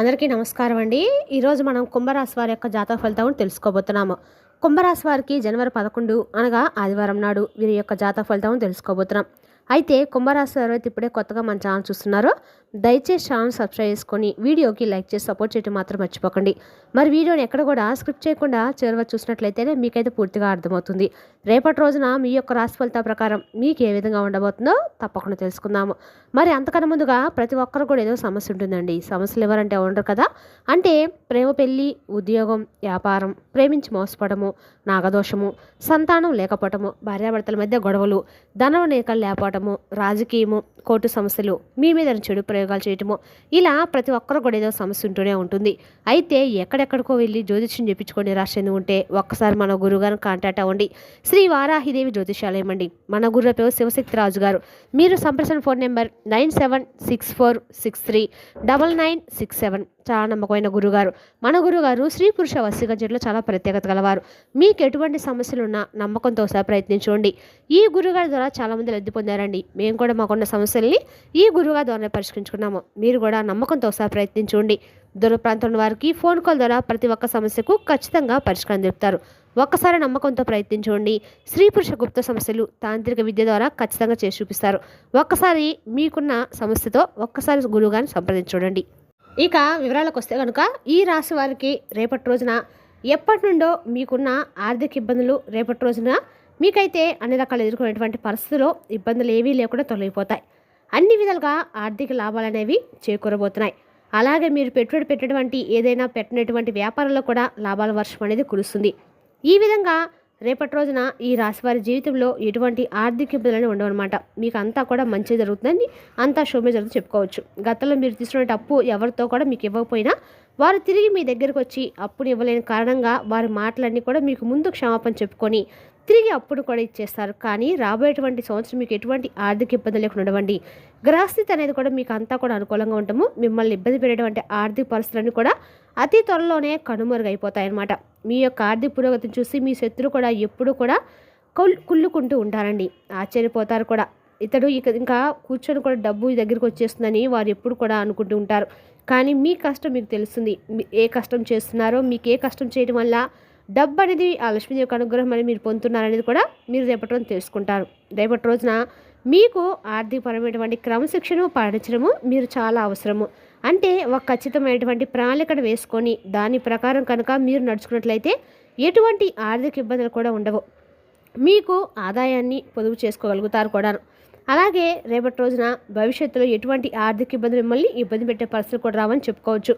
అందరికీ నమస్కారం అండి. ఈరోజు మనం కుంభరాశి వారి యొక్క జాతక ఫలితాలను తెలుసుకోబోతున్నాము. కుంభరాశి వారికి జనవరి పదకొండు అనగా ఆదివారం నాడు వీరి యొక్క జాతక ఫలితం తెలుసుకోబోతున్నాం. అయితే కుంభరాశి ఎవరైతే ఇప్పుడే కొత్తగా మన ఛానల్ చూస్తున్నారో. దయచేసి ఛానల్ సబ్స్క్రైబ్ చేసుకొని వీడియోకి లైక్ చేసి సపోర్ట్ చేయడం మాత్రం మర్చిపోకండి. మరి వీడియోని ఎక్కడ కూడా స్క్రిప్ట్ చేయకుండా చివరి చూసినట్లయితేనే మీకైతే పూర్తిగా అర్థమవుతుంది. రేపటి రోజున మీ యొక్క రాశి ఫలితాల ప్రకారం మీకు ఏ విధంగా ఉండబోతుందో తప్పకుండా తెలుసుకుందాము. మరి అంతకన్నా ముందుగా ప్రతి ఒక్కరు కూడా ఏదో సమస్య ఉంటుందండి. సమస్యలు ఎవరంటే ఉండరు కదా. అంటే ప్రేమ పెళ్ళి ఉద్యోగం వ్యాపారం ప్రేమించి మోసపడము నాగదోషము సంతానం లేకపోవటము భార్యాభర్తల మధ్య గొడవలు ధనం నేకలు లేకపోవటము రాజకీయము కోర్టు సమస్యలు మీ మీద చెడు ప్రయోగాలు చేయటము ఇలా ప్రతి ఒక్కరు కూడా ఏదో సమస్య ఉంటూనే ఉంటుంది. అయితే ఎక్కడెక్కడికో వెళ్ళి జ్యోతిష్యం చెప్పించుకొని రాసేది ఉంటే ఒక్కసారి మన గురుగారిని కాంటాక్ట్ అవ్వండి. శ్రీ వారాహిదేవి జ్యోతిషాలయం అండి. మన గురువు పేరు శివశక్తి రాజు గారు. మీరు సంప్రసన phone number nine seven six four six three double nine six seven. చాలా నమ్మకమైన గురుగారు. మన గురుగారు స్త్రీ పురుష వశీకరించడంలో చాలా ప్రత్యేకత గలవారు. మీకు ఎటువంటి సమస్యలున్నా నమ్మకంతో సహా ప్రయత్నించండి. ఈ గురుగారి ద్వారా చాలామంది లబ్ధి పొందారండి. మేము కూడా మాకున్న సమస్యల్ని ఈ గురుగారి ద్వారా పరిష్కరించుకున్నాము. మీరు కూడా నమ్మకంతో సహా ప్రయత్నించండి. దూర ప్రాంతంలో వారికి ఫోన్ కాల్ ద్వారా ప్రతి ఒక్క సమస్యకు ఖచ్చితంగా పరిష్కారం చెప్తారు ఒక్కసారి నమ్మకంతో ప్రయత్నించండి. స్త్రీ పురుష గుప్త సమస్యలు తాంత్రిక విద్య ద్వారా ఖచ్చితంగా చేసి చూపిస్తారు. ఒక్కసారి మీకున్న సమస్యతో ఒక్కసారి గురువుగారిని సంప్రదించండి. ఇక వివరాలకు వస్తే కనుక ఈ రాశి వారికి రేపటి రోజున ఎప్పటి నుండో మీకున్న ఆర్థిక ఇబ్బందులు రేపటి రోజున మీకైతే అన్ని రకాలు ఎదుర్కొనేటువంటి పరిస్థితుల్లో ఇబ్బందులు ఏవీ లేకుండా తొలగిపోతాయి. అన్ని విధాలుగా ఆర్థిక లాభాలు అనేవి చేకూరబోతున్నాయి. అలాగే మీరు పెట్టుబడి పెట్టినటువంటి ఏదైనా పెట్టినటువంటి వ్యాపారంలో కూడా లాభాల వర్షం అనేది కురుస్తుంది. ఈ విధంగా రేపటి రోజున ఈ రాశివారి జీవితంలో ఎటువంటి ఆర్థిక ఇబ్బందులు ఉండవన్నమాట. మీకు అంతా కూడా మంచి జరుగుతుందని అంతా శుభమే జరుగుతుంది చెప్పుకోవచ్చు. గతంలో మీరు తీసుకునే అప్పు ఎవరితో కూడా మీకు ఇవ్వకపోయినా వారు తిరిగి మీ దగ్గరకు వచ్చి అప్పును ఇవ్వలేని కారణంగా వారి మాటలన్నీ కూడా మీకు ముందు క్షమాపణ చెప్పుకొని తిరిగి అప్పుడు కూడా ఇచ్చేస్తారు. కానీ రాబోయేటువంటి సంవత్సరం మీకు ఎటువంటి ఆర్థిక ఇబ్బంది లేకుండా ఉండవండి. గ్రహస్థితి అనేది కూడా మీకు అంతా కూడా అనుకూలంగా ఉంటాము మిమ్మల్ని ఇబ్బంది పెట్టేటువంటి ఆర్థిక పరిస్థితులన్నీ కూడా అతి త్వరలోనే కనుమరుగైపోతాయన్నమాట. మీ యొక్క ఆర్థిక పురోగతిని చూసి మీ శత్రువు కూడా ఎప్పుడూ కూడా కుల్ కుళ్ళుకుంటూ ఉంటారండి. ఆశ్చర్యపోతారు కూడా. ఇతడు ఇక ఇంకా కూర్చొని కూడా డబ్బు దగ్గరికి వచ్చేస్తుందని వారు ఎప్పుడు కూడా అనుకుంటూ ఉంటారు. కానీ మీ కష్టం మీకు తెలుస్తుంది. మీ- ఏ కష్టం చేస్తున్నారో మీకు ఏ కష్టం చేయడం వల్ల డబ్బు అనేది ఆ లక్ష్మీ యొక్క అనుగ్రహం అనేది మీరు పొందుతున్నారనేది కూడా మీరు రేపటి రోజున తెలుసుకుంటారు. రేపటి రోజున మీకు ఆర్థికపరమైనటువంటి క్రమశిక్షణ పాటించడము మీరు చాలా అవసరము. అంటే ఒక ఖచ్చితమైనటువంటి ప్రణాళికను వేసుకొని దాని ప్రకారం కనుక మీరు నడుచుకున్నట్లయితే ఎటువంటి ఆర్థిక ఇబ్బందులు కూడా ఉండవు. మీకు ఆదాయాన్ని పొదుపు చేసుకోగలుగుతారు కూడా. అలాగే రేపటి రోజున భవిష్యత్తులో ఎటువంటి ఆర్థిక ఇబ్బందులు మిమ్మల్ని ఇబ్బంది పెట్టే పరిస్థితులు కూడా రావని చెప్పుకోవచ్చు.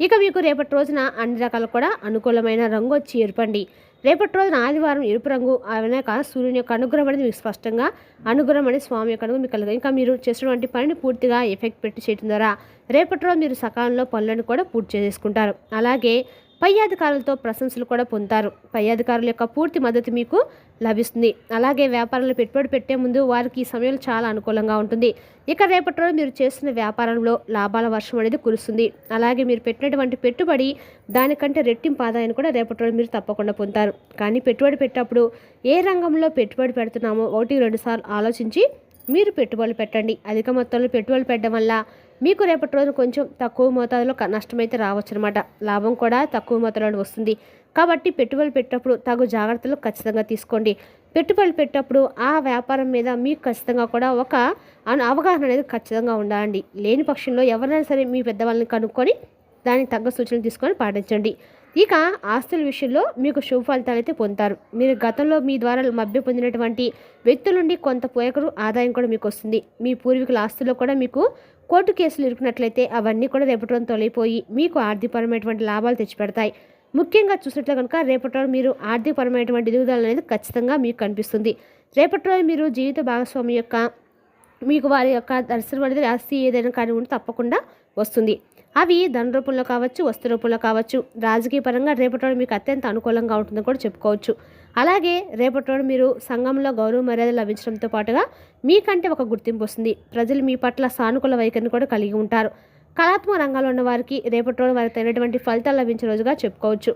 ఇక మీకు రేపటి రోజున అన్ని రకాలు కూడా అనుకూలమైన రంగు వచ్చి ఎరుపండి రేపటి రోజున ఆదివారం ఎరుపు రంగు అనేక సూర్యుని యొక్క అనుగ్రహం అనేది మీకు స్పష్టంగా అనుగ్రహం అనేది స్వామి యొక్క అనుగ్రహం మీకు కలుగుతుంది ఇంకా మీరు చేసినటువంటి పనిని పూర్తిగా ఎఫెక్ట్ పెట్టి చేయడం ద్వారా రేపటి రోజు మీరు సకాలంలో పనులను కూడా పూర్తి చేసుకుంటారు. అలాగే పై అధికారులతో ప్రశంసలు కూడా పొందుతారు పై అధికారుల యొక్క పూర్తి మద్దతు మీకు లభిస్తుంది. అలాగే వ్యాపారంలో పెట్టుబడి పెట్టే ముందు వారికి ఈ సమయం చాలా అనుకూలంగా ఉంటుంది. ఇక రేపటి రోజు మీరు చేస్తున్న వ్యాపారంలో లాభాల వర్షం అనేది కురుస్తుంది. అలాగే మీరు పెట్టినటువంటి పెట్టుబడి దానికంటే రెట్టింపు ఆదాయాన్ని కూడా రేపటి రోజు మీరు తప్పకుండా పొందుతారు. కానీ పెట్టుబడి పెట్టేటప్పుడు ఏ రంగంలో పెట్టుబడి పెడుతున్నామో ఒకటి రెండుసార్లు ఆలోచించి మీరు పెట్టుబడులు పెట్టండి. అధిక మొత్తంలో పెట్టుబడులు పెట్టడం వల్ల మీకు రేపటి రోజు కొంచెం తక్కువ మోతాదులో నష్టమైతే రావచ్చు అనమాట లాభం కూడా తక్కువ మోతాదులో వస్తుంది. కాబట్టి పెట్టుబడులు పెట్టినప్పుడు తగు జాగ్రత్తలు ఖచ్చితంగా తీసుకోండి. పెట్టుబడులు పెట్టినప్పుడు ఆ వ్యాపారం మీద మీకు ఖచ్చితంగా కూడా ఒక అవగాహన అనేది ఖచ్చితంగా ఉండాలండి. లేని పక్షంలో ఎవరైనా సరే మీ పెద్దవాళ్ళని కనుక్కొని దానికి తగ్గ సూచనలు తీసుకొని పాటించండి. ఇక ఆస్తుల విషయంలో మీకు శుభ ఫలితాలు అయితే పొందుతారు. మీరు గతంలో మీ ద్వారా మభ్య పొందినటువంటి వ్యక్తుల నుండి కొంత పోయకరు ఆదాయం కూడా మీకు వస్తుంది. మీ పూర్వీకుల ఆస్తుల్లో కూడా మీకు కోర్టు కేసులు ఇరుకున్నట్లయితే అవన్నీ కూడా రేపటి తొలగిపోయి మీకు ఆర్థికపరమైనటువంటి లాభాలు తెచ్చిపెడతాయి. ముఖ్యంగా చూసినట్లు కనుక రేపటి మీరు ఆర్థికపరమైనటువంటి ఎదుగుదల అనేది ఖచ్చితంగా మీకు కనిపిస్తుంది. రేపటి మీరు జీవిత భాగస్వామి యొక్క మీకు వారి యొక్క దర్శనం అనేది ఆస్తి ఏదైనా కానీ ఉంటే తప్పకుండా వస్తుంది. అవి ధన రూపంలో కావచ్చు వస్తు రూపంలో కావచ్చు. రాజకీయ పరంగా రేపటి మీకు అత్యంత అనుకూలంగా ఉంటుందని కూడా చెప్పుకోవచ్చు. అలాగే రేపటి రోజు మీరు సంఘంలో గౌరవ మర్యాద లభించడంతో పాటుగా మీకంటే ఒక గుర్తింపు వస్తుంది. ప్రజలు మీ పట్ల సానుకూల వైఖరిని కూడా కలిగి ఉంటారు. కళాత్మక రంగంలో ఉన్న వారికి రేపటి రోజు వారికి తగినటువంటి ఫలితాలు లభించే రోజుగా చెప్పుకోవచ్చు.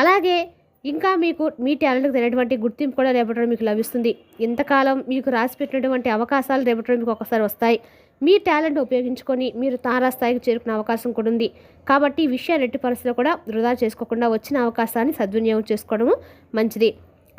అలాగే ఇంకా మీకు మీ టాలెంట్కి తినటువంటి గుర్తింపు కూడా రేపటి రోజు మీకు లభిస్తుంది. ఇంతకాలం మీకు రాసి పెట్టినటువంటి అవకాశాలు రేపటి రోజు మీకు ఒకసారి వస్తాయి. మీ టాలెంట్ ఉపయోగించుకొని మీరు తారాస్థాయికి చేరుకునే అవకాశం కూడా ఉంది. కాబట్టి ఈ విషయాన్ని ఎట్టి పరిస్థితుల్లో కూడా వృధా చేసుకోకుండా వచ్చిన అవకాశాన్ని సద్వినియోగం చేసుకోవడము మంచిది.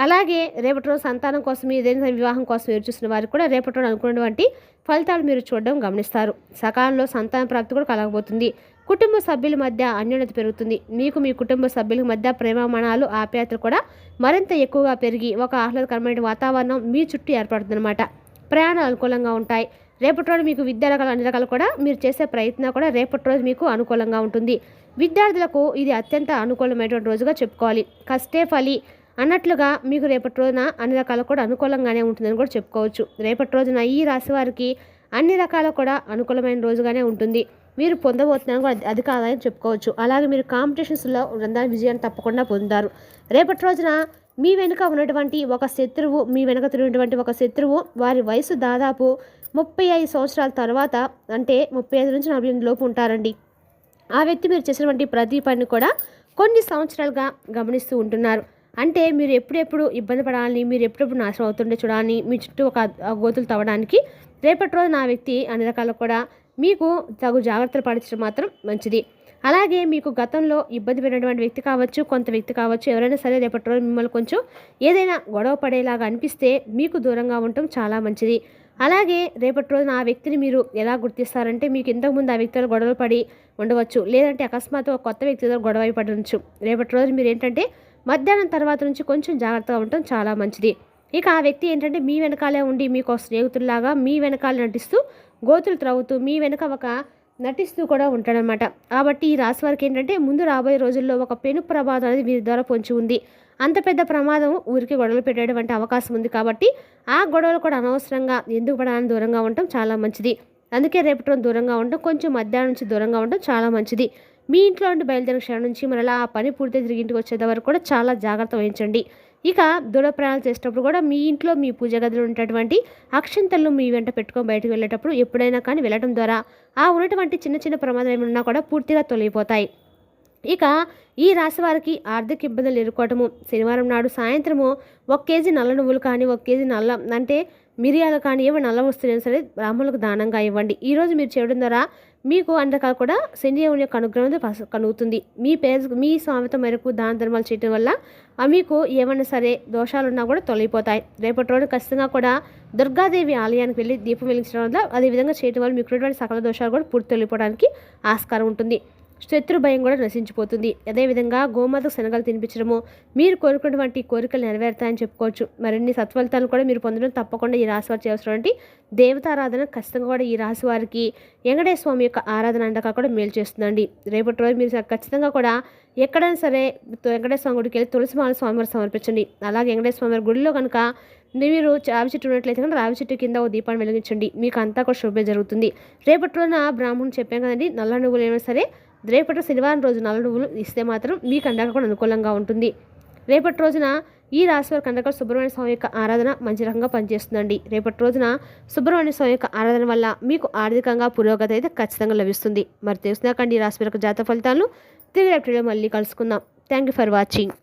అలాగే రేపటి రోజు సంతానం కోసం ఏదైనా వివాహం కోసం ఎదురుచూసిన వారికి కూడా రేపటి రోజు అనుకున్నటువంటి ఫలితాలు మీరు చూడడం గమనిస్తారు. సకాలంలో సంతాన ప్రాప్తి కూడా కలగబోతుంది. కుటుంబ సభ్యుల మధ్య అన్యోన్యత పెరుగుతుంది. మీకు మీ కుటుంబ సభ్యుల మధ్య ప్రేమమణాలు ఆప్యాయతలు కూడా మరింత ఎక్కువగా పెరిగి ఒక ఆహ్లాదకరమైన వాతావరణం మీ చుట్టూ ఏర్పడుతుందన్నమాట. ప్రయాణాలు అనుకూలంగా ఉంటాయి. రేపటి రోజు మీకు విద్యా రకాలు అన్ని రకాలు కూడా మీరు చేసే ప్రయత్నం కూడా రేపటి రోజు మీకు అనుకూలంగా ఉంటుంది. విద్యార్థులకు ఇది అత్యంత అనుకూలమైనటువంటి రోజుగా చెప్పుకోవాలి. కష్టే ఫలి అన్నట్లుగా మీకు రేపటి రోజున అన్ని రకాలు కూడా అనుకూలంగానే ఉంటుందని కూడా చెప్పుకోవచ్చు. రేపటి రోజున ఈ రాశి వారికి అన్ని రకాలు కూడా అనుకూలమైన రోజుగానే ఉంటుంది. మీరు పొందబోతున్నారు కూడా అధిక ఆదాయం చెప్పుకోవచ్చు. అలాగే మీరు కాంపిటీషన్స్లో దాని విజయాన్ని తప్పకుండా పొందుతారు. రేపటి రోజున మీ వెనుక ఉన్నటువంటి ఒక శత్రువు మీ వెనుక తిరిగినటువంటి ఒక శత్రువు వారి వయసు దాదాపు ముప్పై ఐదు సంవత్సరాల తర్వాత అంటే ముప్పై ఐదు నుంచి నలభై ఎనిమిది లోపు ఉంటారండి. ఆ వ్యక్తి మీరు చేసినటువంటి ప్రతి పని కూడా కొన్ని సంవత్సరాలుగా గమనిస్తూ ఉంటున్నారు. అంటే మీరు ఎప్పుడెప్పుడు ఇబ్బంది పడాలని మీరు ఎప్పుడెప్పుడు నాశనం అవుతుండే చూడాలని మీ చుట్టూ ఒక గోతులు తవ్వడానికి రేపటి రోజు నా వ్యక్తి అన్ని రకాలు కూడా మీకు తగు జాగ్రత్తలు పాటించడం మాత్రం మంచిది. అలాగే మీకు గతంలో ఇబ్బంది పడినటువంటి వ్యక్తి కావచ్చు కొంత వ్యక్తి కావచ్చు ఎవరైనా సరే రేపటి రోజు మిమ్మల్ని కొంచెం ఏదైనా గొడవ పడేలాగా అనిపిస్తే మీకు దూరంగా ఉండటం చాలా మంచిది. అలాగే రేపటి రోజున ఆ వ్యక్తిని మీరు ఎలా గుర్తిస్తారంటే మీకు ఇంతకుముందు ఆ వ్యక్తితో గొడవలు పడి ఉండవచ్చు లేదంటే అకస్మాత్తుగా కొత్త వ్యక్తితో గొడవ పడవచ్చు రేపటి రోజు మీరు ఏంటంటే మధ్యాహ్నం తర్వాత నుంచి కొంచెం జాగ్రత్తగా ఉండటం చాలా మంచిది. ఇక ఆ వ్యక్తి ఏంటంటే మీ వెనకాలే ఉండి మీకు స్నేహితుల్లాగా మీ వెనకాల నటిస్తూ గోతులు త్రవ్వుతూ మీ వెనక ఒక నటిస్తూ కూడా ఉంటాడనమాట. కాబట్టి ఈ రాశి వారికి ఏంటంటే ముందు రాబోయే రోజుల్లో ఒక పెను ప్రమాదం అనేది వీరి ద్వారా పొంచి ఉంది. అంత పెద్ద ప్రమాదం ఊరికి గొడవలు పెట్టేటువంటి అవకాశం ఉంది కాబట్టి ఆ గొడవలు కూడా అనవసరంగా ఎందుకు పడాలని దూరంగా ఉండటం చాలా మంచిది. అందుకే రేపటి దూరంగా ఉండటం కొంచెం మధ్యాహ్నం నుంచి దూరంగా ఉండటం చాలా మంచిది. మీ ఇంట్లో నుండి బయలుదేరిన క్షణం నుంచి మరలా ఆ పని పూర్తి తిరిగి ఇంటికి వచ్చేంత వరకు కూడా చాలా జాగ్రత్త వహించండి. ఇక దూర ప్రయాణాలు చేసేటప్పుడు కూడా మీ ఇంట్లో మీ పూజ గదిలో ఉన్నటువంటి అక్షంతలను మీ వెంట పెట్టుకొని బయటకు వెళ్ళేటప్పుడు ఎప్పుడైనా కానీ వెళ్ళడం ద్వారా ఆ ఉన్నటువంటి చిన్న చిన్న ప్రమాదాలు ఏమన్నా కూడా పూర్తిగా తొలగిపోతాయి. ఇక ఈ రాశి వారికి ఆర్థిక ఇబ్బందులు ఎదుర్కోవటము. శనివారం నాడు సాయంత్రము ఒక కేజీ నల్ల నువ్వులు కానీ ఒక కేజీ నల్ల అంటే మిరియాలు కానీ ఏమైనా నల్ల వస్తువులైనా సరే బ్రాహ్మణులకు దానంగా ఇవ్వండి. ఈరోజు మీరు చేయడం ద్వారా మీకు అన్ని కూడా శనిదేవుని యొక్క అనుగ్రహం కలుగుతుంది. మీ పేరు మీ స్వామిత మేరకు దాన ధర్మాలు చేయడం వల్ల మీకు ఏమైనా సరే దోషాలున్నా కూడా తొలగిపోతాయి. రేపటి రోజు ఖచ్చితంగా కూడా దుర్గాదేవి ఆలయానికి వెళ్ళి దీపం వెలిగించడం వల్ల అదేవిధంగా చేయడం వల్ల మీకు సకల దోషాలు కూడా పూర్తి తొలగిపోవడానికి ఆస్కారం ఉంటుంది. శత్రు భయం కూడా నశించిపోతుంది. అదేవిధంగా గోమాతకు శనగలు తినిపించడము మీరు కోరుకున్నటువంటి కోరికలు నెరవేరుతాయని చెప్పుకోవచ్చు. మరిన్ని సత్ఫలితాలు కూడా మీరు పొందడం తప్పకుండా ఈ రాశి వారు చేస్తున్నటువంటి దేవతారాధన ఖచ్చితంగా కూడా ఈ రాశి వారికి వెంకటేశ్వర స్వామి యొక్క ఆరాధన అండగా కూడా మేలు చేస్తుందండి. రేపటి రోజు మీరు ఖచ్చితంగా కూడా ఎక్కడైనా సరే వెంకటేశ్వర స్వామి గుడికి వెళ్ళి తులసిమాల స్వామివారు సమర్పించండి. అలాగే వెంకటేశ్వర స్వామి గుడిలో కనుక మీరు రావి చెట్టు ఉన్నట్లయితే కనుక రావి చెట్టు కింద ఓ దీపాన్ని వెలిగించండి. మీకు అంతా కూడా శుభ్రం జరుగుతుంది. రేపటి రోజున బ్రాహ్మణుడు చెప్పాం కదండి నల్ల నువ్వులు ఏమైనా సరే రేపటి శనివారం రోజు నల్ల నువ్వులు ఇస్తే మాత్రం మీ కండక కూడా అనుకూలంగా ఉంటుంది. రేపటి రోజున ఈ రాశి వారి కండకలు సుబ్రహ్మణ్య స్వామి యొక్క ఆరాధన మంచి రకంగా పనిచేస్తుందండి. రేపటి రోజున సుబ్రహ్మణ్య స్వామి యొక్క ఆరాధన వల్ల మీకు ఆర్థికంగా పురోగతి అయితే ఖచ్చితంగా లభిస్తుంది. మరి తెలుసునాకండి ఈ రాశి యొక్క జాతక ఫలితాలను తిరిగి రేపటిలో మళ్ళీ కలుసుకుందాం. Thank you for watching